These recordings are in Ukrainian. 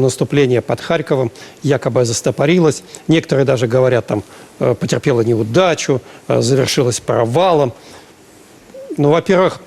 Наступление под Харьковом якобы застопорилось. Некоторые даже говорят, там э, потерпело неудачу, э, завершилось провалом. Ну, во-первых,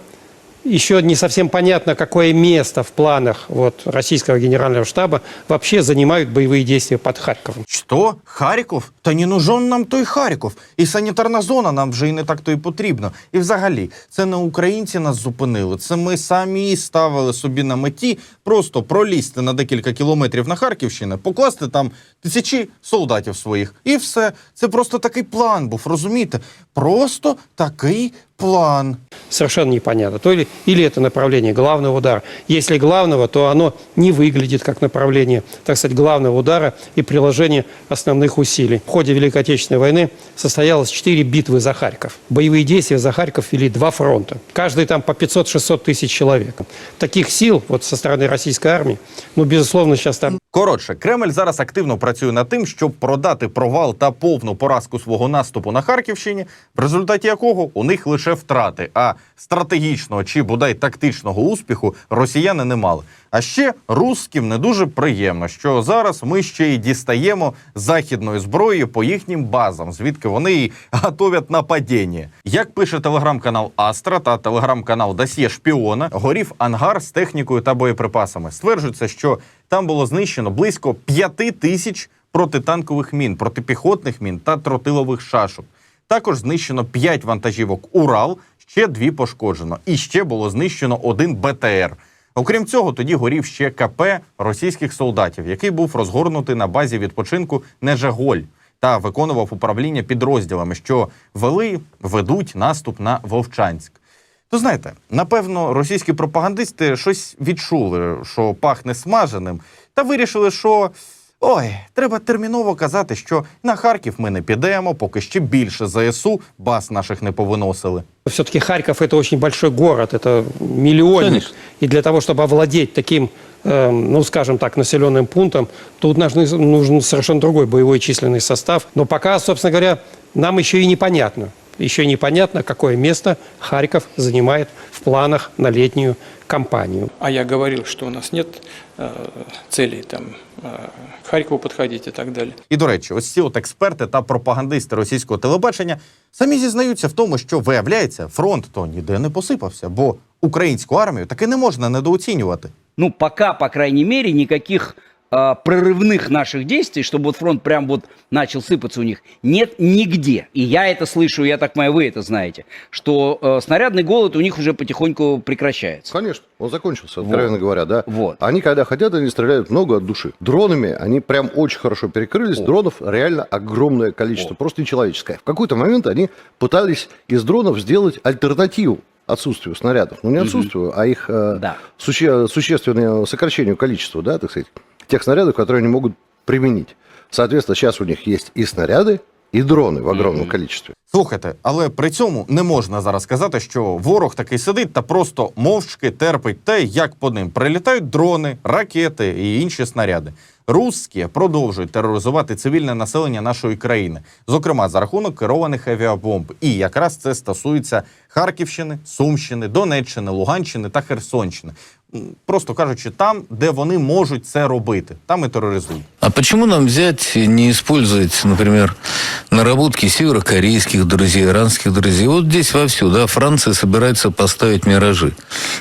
еще не совсем понятно, какое место в планах вот, российского генерального штаба вообще занимают боевые действия под Харьковом. Що? Харків? Та не нужен нам той Харків. І санітарна зона нам вже і не так то і потрібно. І взагалі, це не українці нас зупинили. Це ми самі ставили собі на меті просто пролізти на декілька кілометрів на Харківщину, покласти там тисячі солдатів своїх. І все. Це просто такий план був, розумієте? Просто такий план. Совершенно непонятно. То ли, или это направление главного удара. Если главного, то оно не выглядит как направление, так сказать, главного удара и приложение основных усилий. Ходе Великой Отечественной войны состоялось четыре битвы за Харьков. Боевые действия за Харьков вели два фронта. Каждый там по 500-600 тысяч человек. Таких сил вот со стороны российской армии, ну, безусловно, сейчас там Коротше, Кремль зараз активно працює над тим, щоб продати провал та повну поразку свого наступу на Харківщині, в результаті якого у них лише втрати, а стратегічного чи бодай тактичного успіху росіяни не мали. А ще русським не дуже приємно, що зараз ми ще й дістаємо західної зброї по їхнім базам, звідки вони і готовять нападіння. Як пише телеграм-канал Астра та телеграм-канал Досьє Шпіона, горів ангар з технікою та боєприпасами. Стверджується, що там було знищено близько п'яти тисяч протитанкових мін, протипіхотних мін та тротилових шашок. Також знищено 5 вантажівок Урал, ще дві пошкоджено, і ще було знищено один БТР. Окрім цього, тоді горів ще КП російських солдатів, який був розгорнутий на базі відпочинку Нежеголь та виконував управління підрозділами, що вели ведуть наступ на Вовчанськ. То знаєте, напевно, російські пропагандисти щось відчули, що пахне смаженим, та вирішили, що ой, треба терміново казати, що на Харків ми не підемо, поки ще більше ЗСУ баз наших не повиносили. Все-таки Харьков это очень большой город, это миллионник. Конечно. И для того, чтобы овладеть таким, э, ну скажем так, населенным пунктом, тут нужны, нужен совершенно другой боевой численный состав. Но пока, собственно говоря, нам еще и непонятно. Еще непонятно, какое место Харьков занимает в планах на летнюю кампанию. А я говорил, что у нас нет э, целей там э, к Харькову подходить и так далее. І до речі, ось ці от експерти та пропагандисти російського телебачення самі зізнаються в тому, що виявляється, фронт то ніде не посипався, бо українську армію таки не можна недооцінювати. Ну, пока, по крайней мере, никаких а, прорывных наших действий, чтобы вот фронт прям вот начал сыпаться у них, нет нигде. И я это слышу, я так понимаю, вы это знаете, что э, снарядный голод у них уже потихоньку прекращается. Конечно, он закончился, откровенно говоря, да. Вот. Они, когда хотят, они стреляют много от души. Дронами они прям очень хорошо перекрылись. Дронов реально огромное количество, просто нечеловеческое. В какой-то момент они пытались из дронов сделать альтернативу отсутствию снарядов. Ну, не отсутствию, а их э, Да. суще- существенному сокращению количества, да, так сказать, тех снарядов, которые они могут применить. Соответственно, сейчас у них есть и снаряды, и дроны в огромном количестве. Слухайте, але при цьому не можна зараз сказати, що ворог такий сидить та просто мовчки терпить те, як по ним прилітають дрони, ракети і інші снаряди. Русські продовжують тероризувати цивільне населення нашої країни, зокрема за рахунок керованих авіабомб. І якраз це стосується Харківщини, Сумщини, Донеччини, Луганщини та Херсонщини. Просто кажучи, там, де вони можуть це робити, там і тероризують. А почему нам взять и не использовать, например, наработки северокорейских друзей, иранских друзей? Вот здесь вовсю, да, Франция собирается поставить «Миражи».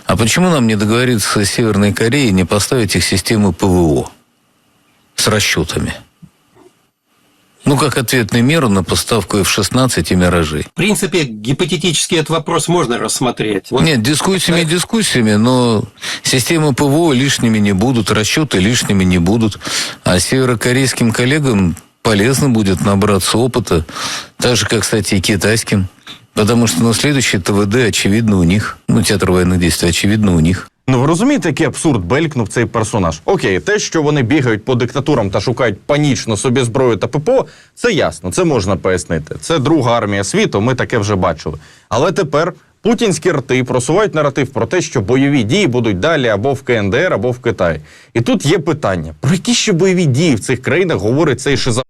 А почему нам не договориться с Северной Кореей не поставить их системы ПВО с расчетами? Ну, как ответную меру на поставку F-16 и «Миражей». В принципе, гипотетически этот вопрос можно рассмотреть. Вот Нет, дискуссиями дискуссиями, но системы ПВО лишними не будут, расчеты лишними не будут. А северокорейским коллегам полезно будет набраться опыта, так же, как, кстати, и китайским. Потому что на следующий ТВД, очевидно, у них, ну, театр военных действий, очевидно, у них. Ну ви розумієте, який абсурд белькнув цей персонаж? Окей, те, що вони бігають по диктатурам та шукають панічно собі зброю та ППО, це ясно, це можна пояснити. Це друга армія світу, ми таке вже бачили. Але тепер путінські рти просувають наратив про те, що бойові дії будуть далі або в КНДР, або в Китаї. І тут є питання: про які ще бойові дії в цих країнах говорить цей шиза?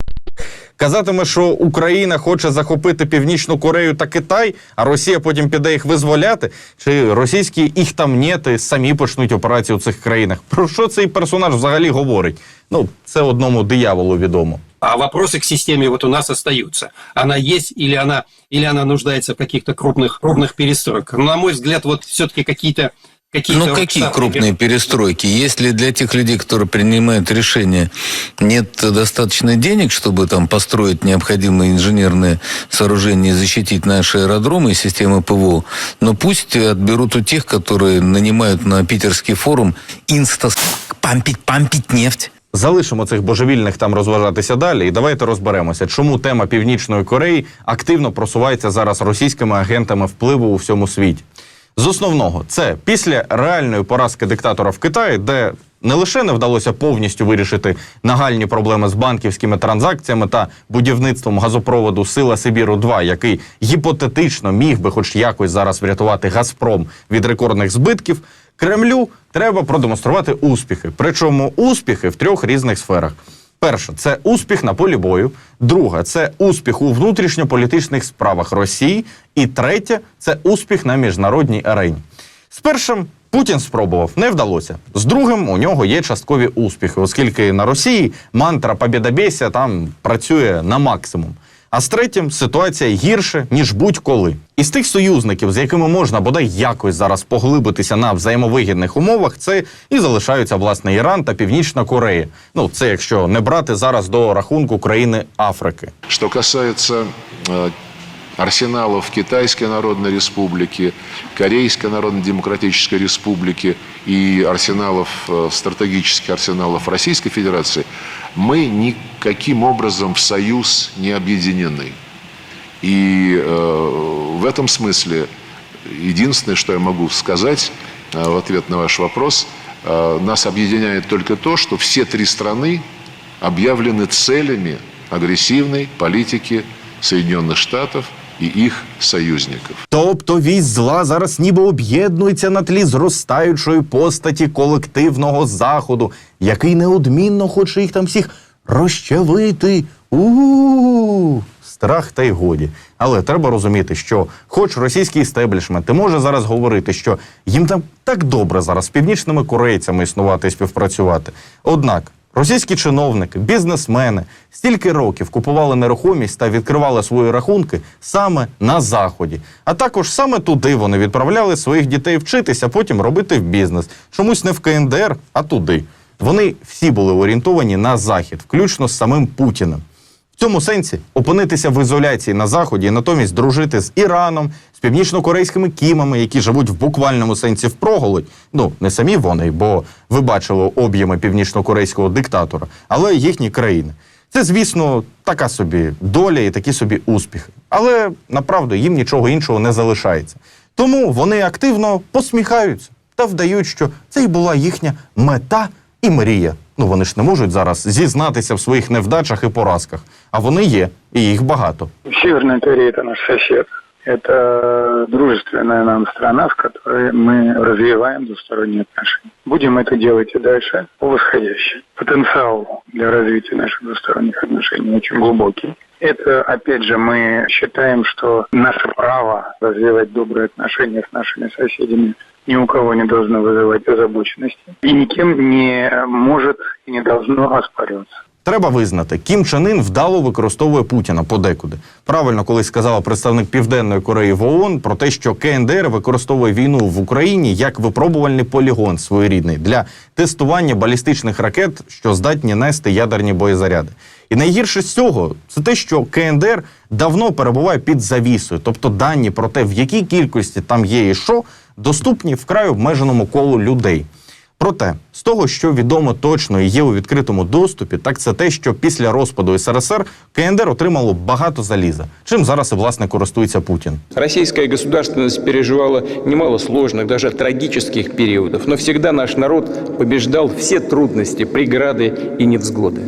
казатиме, що Україна хоче захопити Північну Корею та Китай, а Росія потім піде їх визволяти, чи російські їх там нети самі почнуть операції у цих країнах. Про що цей персонаж взагалі говорить? Ну, це одному дияволу відомо. А вопросы к системе вот у нас остаются. Она есть или она, или она нуждается в каких-то крупных, крупных перестройках? Но, на мой взгляд, вот все-таки какие-то... какие-то Ну, вот какие штатные крупные перестройки? Если для тех людей, которые принимают решения, нет достаточно денег, чтобы там построить необходимые инженерные сооружения и защитить наши аэродромы и системы ПВО, но пусть отберут у тех, которые нанимают на питерский форум инста пампить, пампить нефть. Залишимо цих божевільних там розважатися далі, і давайте розберемося, чому тема Північної Кореї активно просувається зараз російськими агентами впливу у всьому світі. З основного, це після реальної поразки диктатора в Китаї, де не лише не вдалося повністю вирішити нагальні проблеми з банківськими транзакціями та будівництвом газопроводу Сила Сибіру 2 який гіпотетично міг би хоч якось зараз врятувати Газпром від рекордних збитків. Кремлю треба продемонструвати успіхи. Причому успіхи в трьох різних сферах. Перше, це успіх на полі бою. Друге, це успіх у внутрішньополітичних справах Росії. І третє це успіх на міжнародній арені. З першим Путін спробував, не вдалося. З другим у нього є часткові успіхи, оскільки на Росії мантра «Побєдобєсія» там працює на максимум. А з третім ситуація гірше, ніж будь-коли. Із тих союзників, з якими можна бодай якось зараз поглибитися на взаємовигідних умовах, це і залишаються власне Іран та Північна Корея. Ну це якщо не брати зараз до рахунку країни Африки. Что касается э, арсеналов Китайской Народной Республики, Корейской Народно-Демократической Республики и арсеналов, э, стратегических арсеналов Российской Федерации, мы никаким образом в союз не объединены. И э, в этом смысле единственное, что я могу сказать э, в ответ на ваш вопрос, э, нас объединяет только то, что все три страны объявлены целями агрессивной политики Соединенных Штатов и их союзников. Тобто вісь зла зараз ніби об'єднується на тлі зростаючої постаті колективного заходу, який неодмінно хоче їх там всіх розчавити. У страх та й годі. Але треба розуміти, що, хоч російський істеблішмент і може зараз говорити, що їм там так добре зараз з північними корейцями існувати і співпрацювати. Однак Російські чиновники, бізнесмени стільки років купували нерухомість та відкривали свої рахунки саме на заході. А також саме туди вони відправляли своїх дітей вчитися, потім робити в бізнес. Чомусь не в КНДР, а туди. Вони всі були орієнтовані на захід, включно з самим Путіним. В цьому сенсі опинитися в ізоляції на заході і натомість дружити з Іраном, північно-корейськими кімами, які живуть в буквальному сенсі впроголодь. Ну не самі вони, бо ви бачили об'єми північно-корейського диктатора, але їхні країни. Це, звісно, така собі доля і такі собі успіхи. Але направду їм нічого іншого не залишається. Тому вони активно посміхаються та вдають, що це й була їхня мета і мрія. Ну вони ж не можуть зараз зізнатися в своїх невдачах і поразках, а вони є, і їх багато. Северная Корея – это наш сосед. Это дружественная нам страна, с которой мы развиваем двусторонние отношения. Будем это делать и дальше по восходящей. Потенциал для развития наших двусторонних отношений очень глубокий. Это, опять же, мы считаем, что наше право развивать добрые отношения с нашими соседями ни у кого не должно вызывать озабоченности и никем не может и не должно оспариваться. Треба визнати, Кім Чен Ін вдало використовує Путіна подекуди. Правильно колись сказала представник Південної Кореї в ООН про те, що КНДР використовує війну в Україні як випробувальний полігон своєрідний для тестування балістичних ракет, що здатні нести ядерні боєзаряди. І найгірше з цього це те, що КНДР давно перебуває під завісою, тобто дані про те, в якій кількості там є і що, доступні вкрай обмеженому колу людей. Проте, з того, що відомо точно і є у відкритому доступі, так це те, що після розпаду СРСР КНДР отримало багато заліза, чим зараз і власне користується Путін. Российская государственность переживала немало сложных, даже трагических периодов, но всегда наш народ побеждал все трудности, преграды и невзгоды.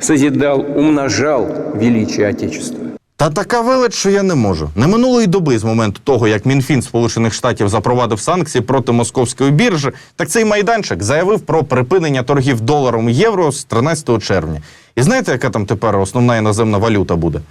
Созидал, умножал величие Отечества. Та така велич, що я не можу. Не минулої доби з моменту того, як Мінфін Сполучених Штатів запровадив санкції проти московської біржі, так цей майданчик заявив про припинення торгів доларом євро з 13 червня. І знаєте, яка там тепер основна іноземна валюта буде?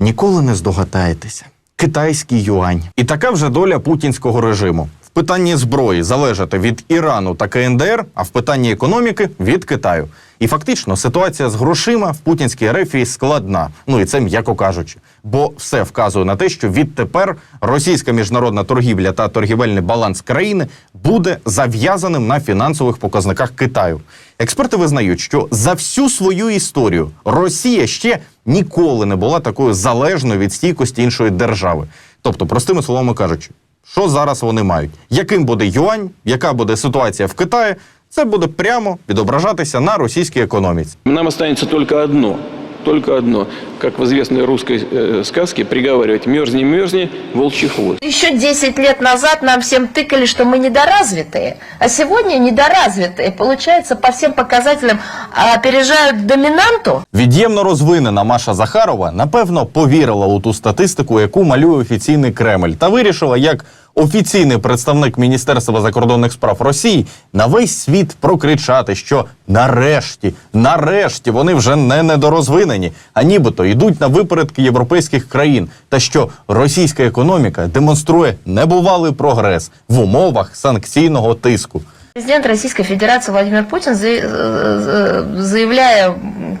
Ніколи не здогадаєтеся. Китайський юань. І така вже доля путінського режиму. Питанні зброї залежати від Ірану та КНДР, а в питанні економіки від Китаю. І фактично ситуація з грошима в путінській рефії складна. Ну і це м'яко кажучи. Бо все вказує на те, що відтепер російська міжнародна торгівля та торгівельний баланс країни буде зав'язаним на фінансових показниках Китаю. Експерти визнають, що за всю свою історію Росія ще ніколи не була такою залежною від стійкості іншої держави. Тобто, простими словами кажучи, що зараз вони мають? Яким буде юань, яка буде ситуація в Китаї? Це буде прямо відображатися на російській економіці. Нам залишається только одно, только одно, как в известной русской э, сказке, приговаривать «мерзни, мерзни, волчий хвост». Еще 10 лет назад нам всем тыкали, что мы недоразвитые, а сегодня недоразвитые, получается, по всем показателям а, опережают доминанту. Від'ємно розвинена Маша Захарова напевно повірила у ту статистику, яку малює офіційний Кремль, та вирішила, як офіційний представник Міністерства закордонних справ Росії на весь світ прокричати, що нарешті, нарешті вони вже не недорозвинені, а нібито йдуть на випередки європейських країн, та що російська економіка демонструє небувалий прогрес в умовах санкційного тиску. Президент Российской Федерации Владимир Путин, за- э, заявляя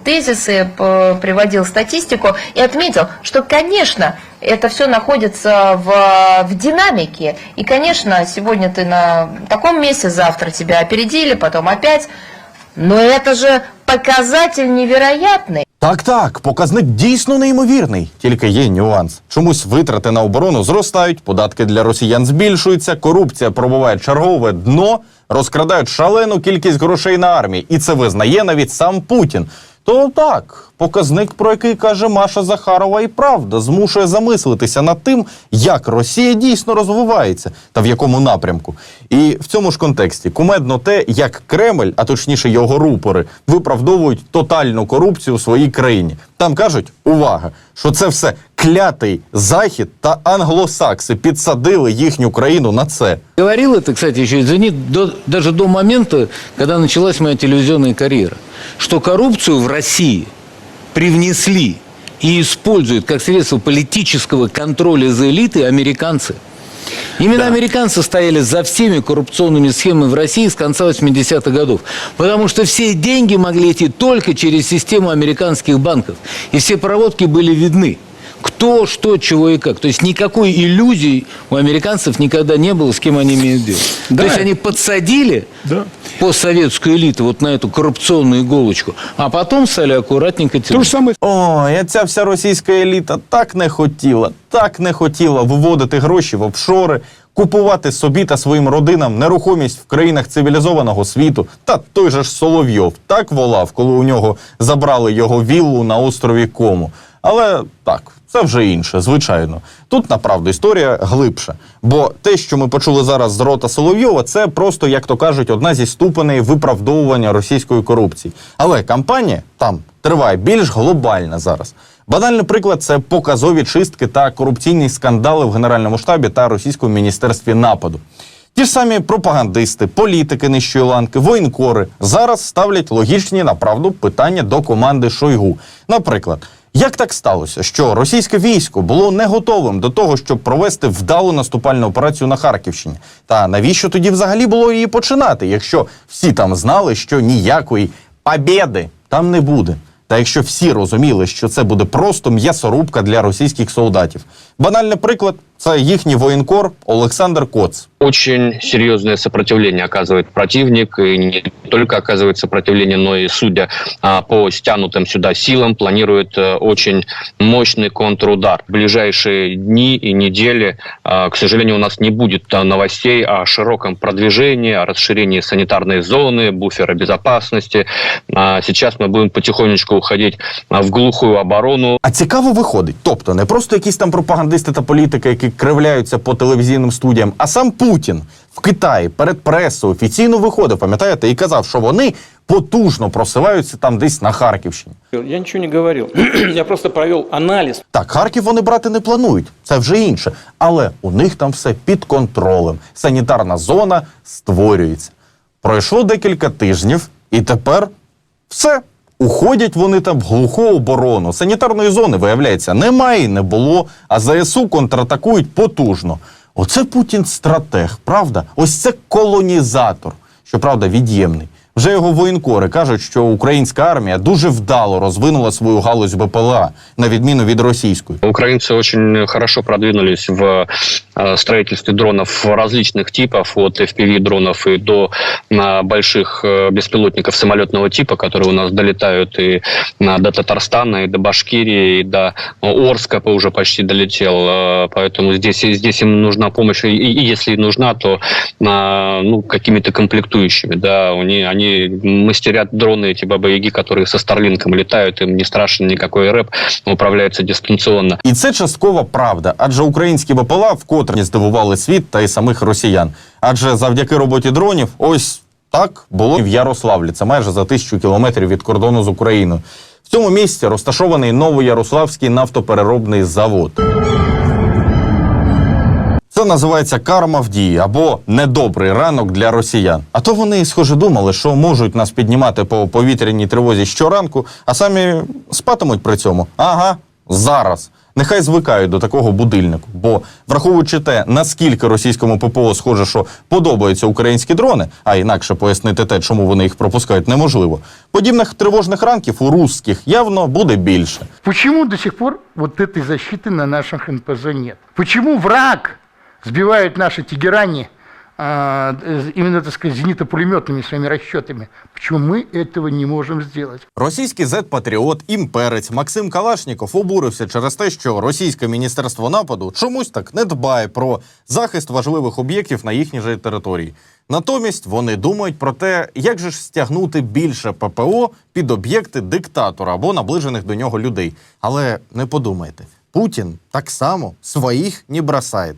тезисы, п- приводил статистику и отметил, что, конечно, это все находится в, в динамике. И, конечно, сегодня ты на таком месте, завтра тебя опередили, потом опять. Но это же показатель невероятный. Так, так, показник дійсно неймовірний. Тільки є нюанс. Чомусь витрати на оборону зростають, податки для росіян збільшуються, корупція пробуває чергове дно, розкрадають шалену кількість грошей на армії. І це визнає навіть сам Путін. То так, показник, про який каже Маша Захарова, і правда змушує замислитися над тим, як Росія дійсно розвивається та в якому напрямку. І в цьому ж контексті кумедно те, як Кремль, а точніше його рупори, виправдовують тотальну корупцію у своїй країні. Там кажуть, увага, що це все клятий захід та англосакси підсадили їхню країну на це. Говорил это, кстати, еще извини, до- даже до момента, когда началась моя телевизионная карьера, что коррупцию в России привнесли и используют как средство политического контроля за элитой американцы. Именно американцы стояли за всеми коррупционными схемами в России с конца 80-х годов. Потому что все деньги могли идти только через систему американских банков. И все проводки были видны. Кто, что, чего и как. То есть никакой иллюзии у американцев никогда не было, с кем они имеют дело. То есть они подсадили постсоветскую элиту вот на эту коррупционную иголочку, а потом стали аккуратненько тянуть. Ой, а ця вся російська еліта так не хотіла, так не хотіла виводити гроші в офшори, купувати собі та своїм родинам нерухомість в країнах цивілізованого світу. Та той же ж Соловйов так волав, коли у нього забрали його віллу на острові Кому. Але так, це вже інше, звичайно. Тут направду історія глибша. Бо те, що ми почули зараз з рота Соловйова, це просто, як то кажуть, одна зі ступеней виправдовування російської корупції. Але кампанія там триває більш глобальна зараз. Банальний приклад це показові чистки та корупційні скандали в Генеральному штабі та російському міністерстві нападу. Ті ж самі пропагандисти, політики нижчої ланки, воєнкори зараз ставлять логічні направду питання до команди Шойгу. Наприклад, як так сталося, що російське військо було не готовим до того, щоб провести вдалу наступальну операцію на Харківщині? Та навіщо тоді взагалі було її починати, якщо всі там знали, що ніякої побєди там не буде? Та якщо всі розуміли, що це буде просто м'ясорубка для російських солдатів. Банальний приклад це їхній воєнкор Олександр Коц. Очень серьезное сопротивление оказывает противник, и не только оказывает сопротивление, но и, судя а, по стянутым сюда силам, планирует э, очень мощный контрудар. В ближайшие дни и недели, а, к сожалению, у нас не будет а, новостей о широком продвижении, о расширении санитарной зоны, буфера безопасности. А, Сейчас мы будем потихонечку уходить а, в глухую оборону, А цікаво виходить. Тобто не просто якісь там пропагандисти та політики, які кривляються по телевізійним студіям. А сам Путін в Китаї перед пресою офіційно виходив, пам'ятаєте, і казав, що вони потужно просиваються там десь на Харківщині. Я ничего не говорил. Я просто провел анализ. Так, Харків вони брати не планують, це вже інше. Але у них там все під контролем. Санітарна зона створюється. Пройшло декілька тижнів, і тепер все. Уходять вони там в глуху оборону. Санітарної зони, виявляється, немає і не було, а ЗСУ контратакують потужно. Оце Путін стратег, правда? Ось це колонізатор, щоправда, від'ємний. Вже його воєнкори кажуть, що українська армія дуже вдало розвинула свою галузь БПЛА, на відміну від російської. Украинцы очень хорошо продвинулись в э, строительстве дронов различных типов, от FPV-дронов и до э, больших э, беспилотников самолетного типа, которые у нас долетают и э, до Татарстана, и до Башкирии, и до э, Орска уже почти долетел. Э, Поэтому здесь, и здесь им нужна помощь, и, и если и нужна, то э, ну, какими-то комплектующими. Да, они, они мастерят дроны, эти баба-яги, которые со Старлинком летают, им не страшен никакой рэп, управляются дистанционно. І це часткова правда, адже українські БПЛА вкотре здивували світ та й самих росіян. Адже завдяки роботі дронів, ось так було і в Ярославлі. Це майже за тисячу кілометрів від кордону з Україною. В цьому місці розташований Новоярославський нафтопереробний завод. Це називається карма в дії або недобрий ранок для росіян. А то вони, схоже, думали, що можуть нас піднімати по повітряній тривозі щоранку, а самі спатимуть при цьому. Ага, зараз. Нехай звикають до такого будильнику. Бо враховуючи те, наскільки російському ППО схоже, що подобаються українські дрони, а інакше пояснити те, чому вони їх пропускають, неможливо. Подібних тривожних ранків у русських явно буде більше. Почему до сих пор вот этой защиты на наших НПЗ нет? Почему враг сбивает наши Тегерани а, э, именно, так сказать, зенитно-пулеметными своими расчетами? Почему мы этого не можем сделать? Російський зет-патріот, імперець Максим Калашніков обурився через те, що російське міністерство нападу чомусь так не дбає про захист важливих об'єктів на їхній же території. Натомість вони думають про те, як же ж стягнути більше ППО під об'єкти диктатора або наближених до нього людей. Але не подумайте, Путін так само своїх не бросає.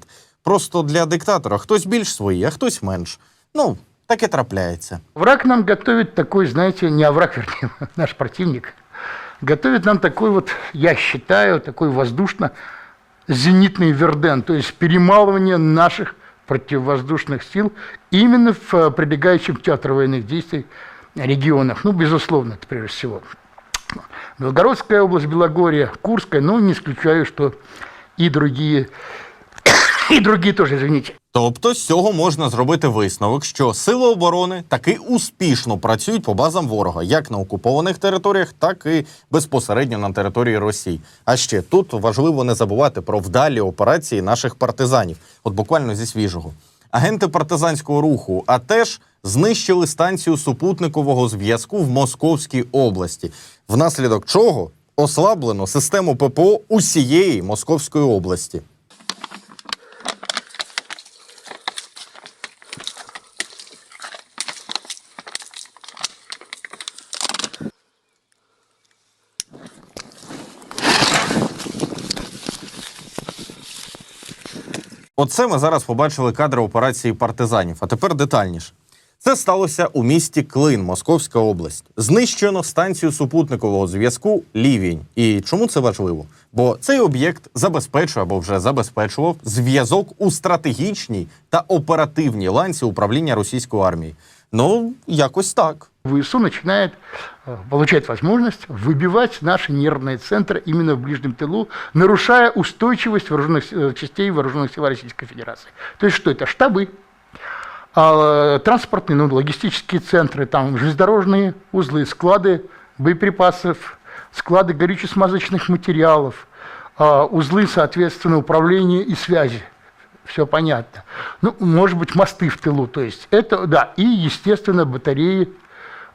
Просто для диктатора хтось більш свої, а хтось менш. Ну, таке трапляється. Враг нам готовит такой, знаете, не а враг, вернее, наш противник, готовит нам такой вот, я считаю, такой воздушно-зенитный верден, то есть перемалывание наших противовоздушных сил именно в э, прилегающих к театру военных действий регионах. Ну, безусловно, это прежде всего. Белгородская область, Белогорье, Курская, но не исключаю, что и другие, и другие тоже, извините. Тобто з цього можна зробити висновок, що сили оборони таки успішно працюють по базам ворога, як на окупованих територіях, так і безпосередньо на території Росії. А ще тут важливо не забувати про вдалі операції наших партизанів, от буквально зі свіжого. Агенти партизанського руху, а теж знищили станцію супутникового зв'язку в Московській області, внаслідок чого ослаблено систему ППО усієї Московської області. Оце ми зараз побачили кадри операції партизанів. А тепер детальніше. Це сталося у місті Клин, Московська область. Знищено станцію супутникового зв'язку Лівінь. І чому це важливо? Бо цей об'єкт забезпечує або вже забезпечував зв'язок у стратегічній та оперативній ланці управління російської армії. Ну, якось так. ВСУ начинает э, получать возможность выбивать наши нервные центры именно в ближнем тылу, нарушая устойчивость вооруженных с- э, частей вооруженных сил Российской Федерации. То есть что это? Штабы, а, транспортные, ну, логистические центры, там железнодорожные узлы, склады боеприпасов, склады горюче-смазочных материалов, а, узлы, соответственно, управления и связи. Все понятно. Ну, может быть, мосты в тылу. То есть это, да, и, естественно, батареи,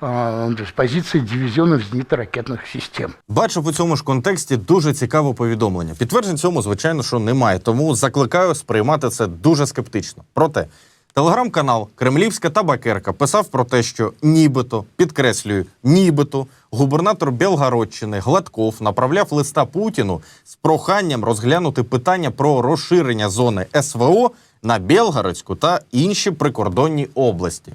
а, то есть позиции дивизионов зенитно-ракетных систем. Бачив у цьому ж контексті дуже цікаве повідомлення. Підтверджень цьому, звичайно, що немає, тому закликаю сприймати це дуже скептично. Проте Телеграм-канал Кремлівська табакерка писав про те, що нібито, підкреслюю, нібито губернатор Белгородщини Гладков направляв листа Путіну з проханням розглянути питання про розширення зони СВО на Белгородську та інші прикордонні області.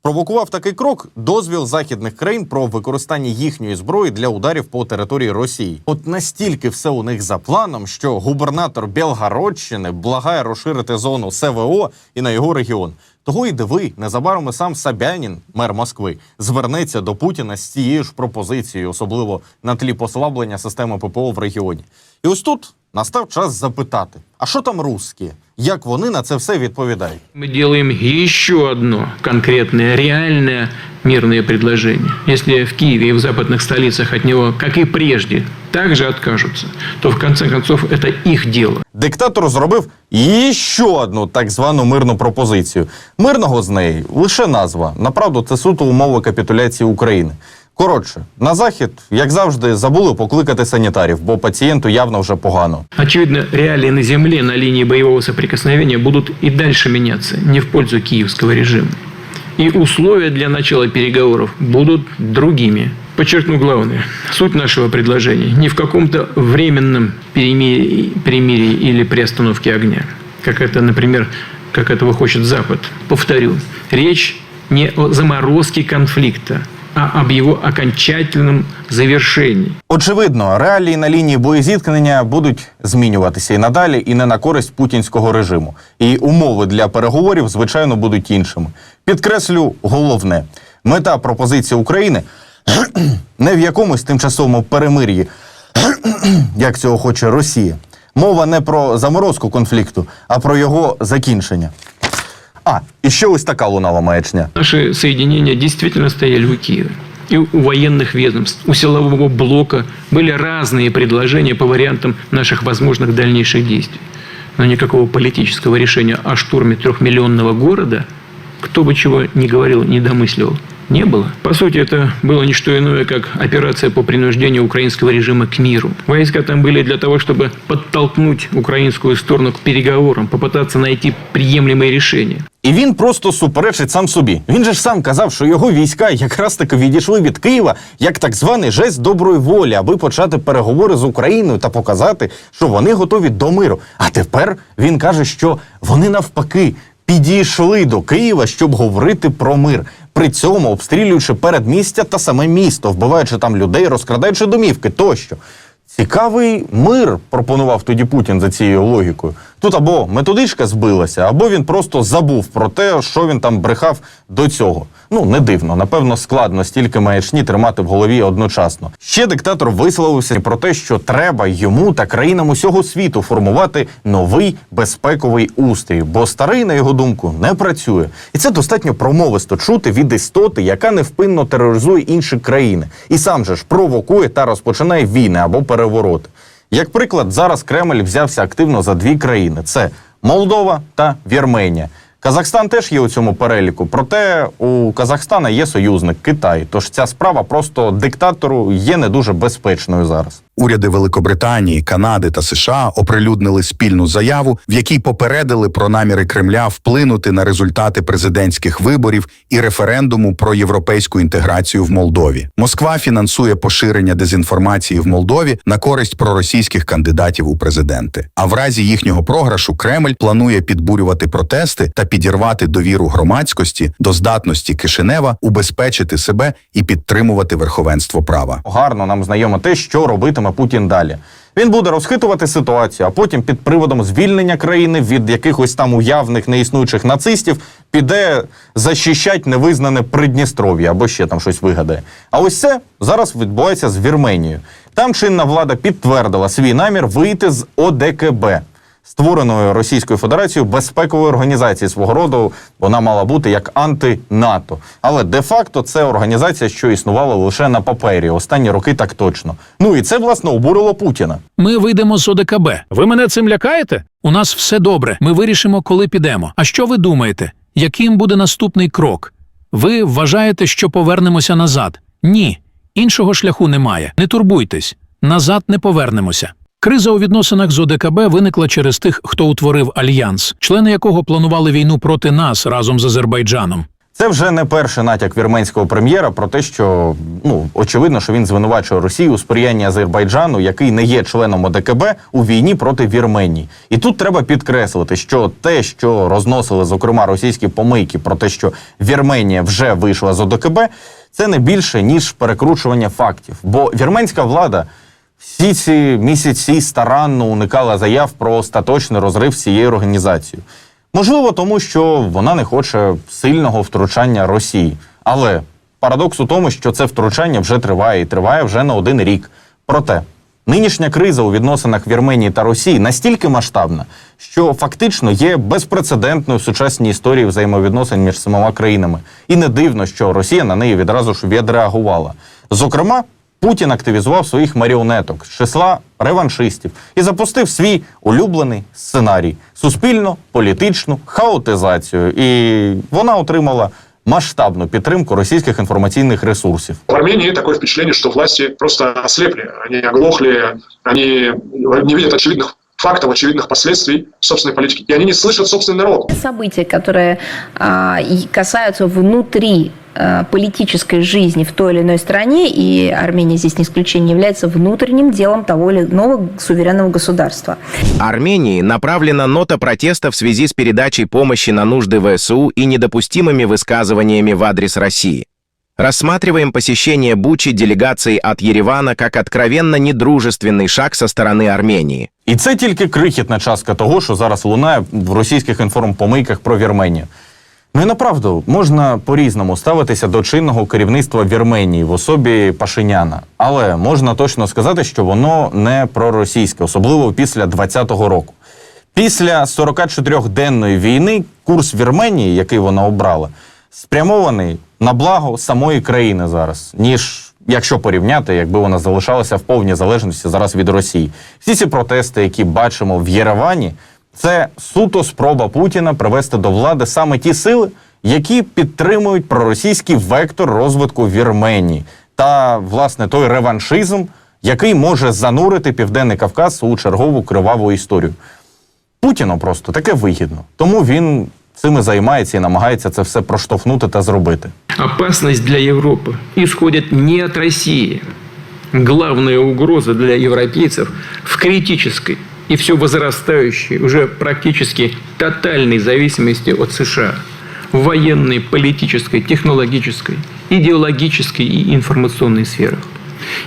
Спровокував такий крок дозвіл західних країн про використання їхньої зброї для ударів по території Росії. От настільки все у них за планом, що губернатор Белгородщини благає розширити зону СВО і на його регіон. Того і диви, незабаром і сам Сабянін, мер Москви, звернеться до Путіна з цією ж пропозицією, особливо на тлі послаблення системи ППО в регіоні. І ось тут настав час запитати: а що там русські? Як вони на це все відповідають? Мы делаем еще одно конкретное, реальное мирное предложение. Если в Киеве и в западных столицах от него, как и прежде, также откажутся, то в конце концов это их дело. Диктатор зробив іще одну так звану мирну пропозицію. Мирного з неї лише назва. Направду, це суто умови капітуляції України. Коротше, на захід, як завжди, забули покликати санітарів, бо пацієнту явно вже погано. Очевидно, реалии на земле на линии боевого соприкосновения будут и дальше меняться, не в пользу киевского режима. И условия для начала переговоров будут другими. Подчеркну главное. Суть нашего предложения не в каком-то временном перемирии, перемирии или приостановке огня, как это, например, как этого хочет Запад. Повторю, речь не о заморозке конфликта, а об его окончательном завершении. Очевидно, реалії на лінії боєзіткнення будуть змінюватися і надалі, і не на користь путінського режиму. І умови для переговорів, звичайно, будуть іншими. Підкреслю головне: мета пропозиції України не в якомусь тимчасовому перемир'ї, як цього хоче Росія. Мова не про заморозку конфлікту, а про його закінчення. А, і ще ось така лунала маячня. Наши соединения действительно стояли у Киева. И у военных ведомств, у силового блока были разные предложения по вариантам наших возможных дальнейших действий. Но никакого политического решения о штурме трехмиллионного города, кто бы чего ни говорил, не домысливал, не было. По сути, это было не что иное, как операция по принуждению украинского режима к миру. Войска там были для того, чтобы подтолкнуть украинскую сторону к переговорам, попытаться найти приемлемые решения. І він просто суперечить сам собі. Він же ж сам казав, що його війська якраз таки відійшли від Києва як так званий жест доброї волі, аби почати переговори з Україною та показати, що вони готові до миру. А тепер він каже, що вони навпаки підійшли до Києва, щоб говорити про мир. При цьому обстрілюючи передмістя та саме місто, вбиваючи там людей, розкрадаючи домівки тощо. Цікавий мир пропонував тоді Путін за цією логікою. Тут або методичка збилася, або він просто забув про те, що він там брехав до цього. Ну не дивно, напевно, складно стільки маячні тримати в голові одночасно. Ще диктатор висловився про те, що треба йому та країнам усього світу формувати новий безпековий устрій, бо старий, на його думку, не працює. І це достатньо промовисто чути від істоти, яка невпинно тероризує інші країни, і сам же ж провокує та розпочинає війни або перевороти. Як приклад, зараз Кремль взявся активно за дві країни: це Молдова та Вірменія. Казахстан теж є у цьому переліку, проте у Казахстана є союзник Китай. Тож ця справа просто диктатору є не дуже безпечною зараз. Уряди Великобританії, Канади та США оприлюднили спільну заяву, в якій попередили про наміри Кремля вплинути на результати президентських виборів і референдуму про європейську інтеграцію в Молдові. Москва фінансує поширення дезінформації в Молдові на користь проросійських кандидатів у президенти. А в разі їхнього програшу Кремль планує підбурювати протести та підірвати довіру громадськості до здатності Кишинева убезпечити себе і підтримувати верховенство права. Гарно нам знайомо те, що робитиме Путін далі. Він буде розхитувати ситуацію, а потім під приводом звільнення країни від якихось там уявних неіснуючих нацистів піде захищать невизнане Придністров'я або ще там щось вигадає. А ось це зараз відбувається з Вірменією. Там чинна влада підтвердила свій намір вийти з ОДКБ. Створеної Російською Федерацією безпекової організації свого роду вона мала бути як анти-НАТО. Але де-факто це організація, що існувала лише на папері. Останні роки так точно. Ну і це власне обурило Путіна. Ми вийдемо з ОДКБ. Ви мене цим лякаєте? У нас все добре. Ми вирішимо, коли підемо. А що ви думаєте? Яким буде наступний крок? Ви вважаєте, що повернемося назад? Ні. Іншого шляху немає. Не турбуйтесь. Назад не повернемося. Криза у відносинах з ОДКБ виникла через тих, хто утворив альянс, члени якого планували війну проти нас разом з Азербайджаном. Це вже не перший натяк вірменського прем'єра про те, що ну очевидно, що він звинувачує Росію у сприянні Азербайджану, який не є членом ОДКБ у війні проти Вірменії. І тут треба підкреслити, що те, що розносили зокрема російські помийки, про те, що Вірменія вже вийшла з ОДКБ, це не більше ніж перекручування фактів. Бо вірменська влада всі ці місяці старанно уникала заяв про остаточний розрив з цією організацією. Можливо, тому що вона не хоче сильного втручання Росії. Але парадокс у тому, що це втручання вже триває і триває вже на один рік. Проте нинішня криза у відносинах Вірменії та Росії настільки масштабна, що фактично є безпрецедентною в сучасній історії взаємовідносин між самома країнами. І не дивно, що Росія на неї відразу ж відреагувала. Зокрема, Путін активізував своїх маріонеток з числа реваншистів і запустив свій улюблений сценарій суспільно політичну хаотизацію. І вона отримала масштабну підтримку російських інформаційних ресурсів. В Армении такое впечатление, что власти просто ослепли, они оглохли, они не видят очевидных фактов, очевидных последствий собственной политики. И они не слышат собственный народ. События, которые а, касаются внутри а, политической жизни в той или иной стране, и Армения здесь не исключение, является внутренним делом того или иного суверенного государства. Армении направлена нота протеста в связи с передачей помощи на нужды ВСУ и недопустимыми высказываниями в адрес России. Рассматриваем посещение Бучи делегацией от Еревана как откровенно недружественный шаг со стороны Армении. І це тільки крихітна частка того, що зараз лунає в російських інформпомийках про Вірменію. Ну і направду можна по-різному ставитися до чинного керівництва Вірменії в особі Пашиняна, але можна точно сказати, що воно не проросійське, особливо після 20-го року. Після 44-денної війни курс Вірменії, який вона обрала, спрямований на благо самої країни зараз, ніж якщо порівняти, якби вона залишалася в повній залежності зараз від Росії. Всі ці протести, які бачимо в Єревані, це суто спроба Путіна привести до влади саме ті сили, які підтримують проросійський вектор розвитку Вірменії та власне той реваншизм, який може занурити Південний Кавказ у чергову криваву історію. Путіну просто таке вигідно, тому він цим і займається і намагається це все проштовхнути та зробити. Опасность для Европы исходит не от России. Главная угроза для европейцев в критической и все возрастающей, уже практически тотальной зависимости от США в военной, политической, технологической, идеологической и информационной сферах.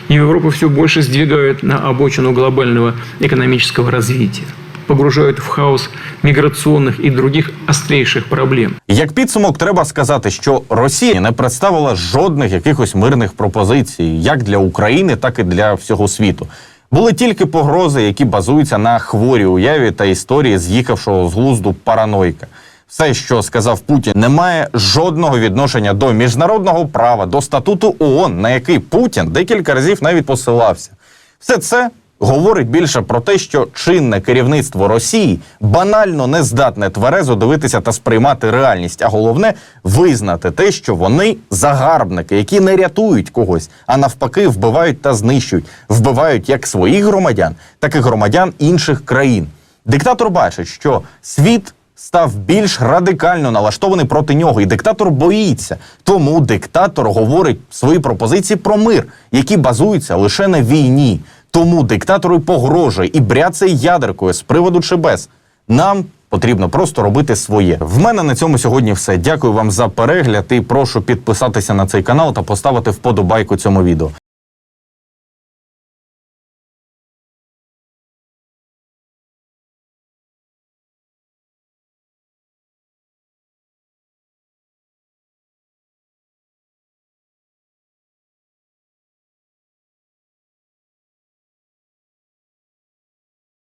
Европу все больше сдвигают на обочину глобального экономического развития, Погружают в хаос миграционных и других острейших проблем. Як підсумок, треба сказати, що Росія не представила жодних якихось мирних пропозицій, як для України, так і для всього світу. Були тільки погрози, які базуються на хворій уяві та історії з'їхавшого з глузду паранойка. Все, що сказав Путін, не має жодного відношення до міжнародного права, до статуту ООН, на який Путін декілька разів навіть посилався. Все це говорить більше про те, що чинне керівництво Росії банально не здатне тверезо дивитися та сприймати реальність, а головне визнати те, що вони загарбники, які не рятують когось, а навпаки вбивають та знищують, вбивають як своїх громадян, так і громадян інших країн. Диктатор бачить, що світ став більш радикально налаштований проти нього, і диктатор боїться. Тому диктатор говорить свої пропозиції про мир, які базуються лише на війні. Тому диктатору погрожує і бряться ядеркою з приводу чи без. Нам потрібно просто робити своє. В мене на цьому сьогодні все. Дякую вам за перегляд і прошу підписатися на цей канал та поставити вподобайку цьому відео.